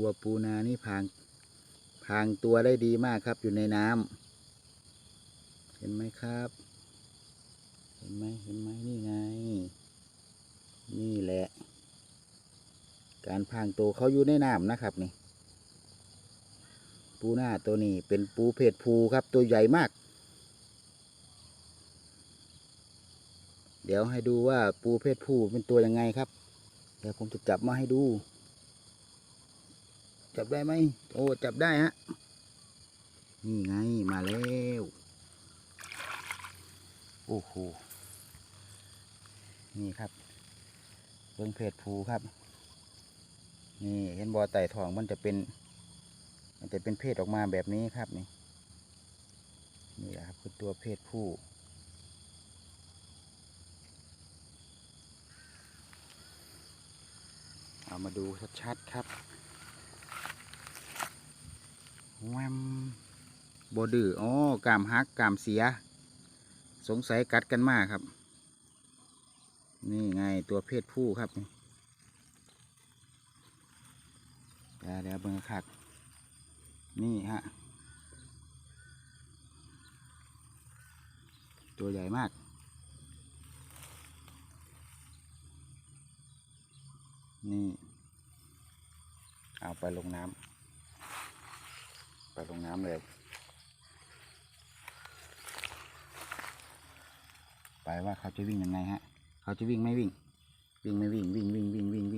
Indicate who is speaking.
Speaker 1: ตัวปูนานี่พางพางตัวได้ดีมากครับอยู่ในน้ำเห็นไหมครับ เห็นไหมเห็นไหมนี่ไง นี่แหละ การพางตัวเขาอยู่ในน้ำนะครับนี่ ปูหน้าตัวนี้เป็นปูเพศภูครับตัวใหญ่มากเดี๋ยวให้ดูว่าปูเพศผู้เป็นตัวยังไงครับ เดี๋ยวผมจะจับมาให้ดู จับได้ไหมโอ้จับได้ฮะนี่ไงมาแล้วโอ้โหนี่ครับเบิ้งเพศภูครับ นี่เห็นบอไต่ทองมันจะเป็น มันจะเป็นเพศออกมาแบบนี้ครับนี่นี่แหละครับคือตัวเพศผู้เอามาดูชัดๆครับ แวมบอดื้ออ๋อกามฮักกามเสีย สงสัยกัดกันมากครับ นี่ไงตัวเพศผู้ครับนี่เดี๋ยวเดี๋ยวเบิ่งครับนี่ฮะ ตัวใหญ่มากนี่ เอาไปลงน้ำ ไปลงน้ำเลยไปว่าเขาจะวิ่งยังไงฮะ เขาจะวิ่งไม่วิ่ง วิ่งไม่วิ่งวิ่งวิ่งวิ่งวิ่งวิ่ง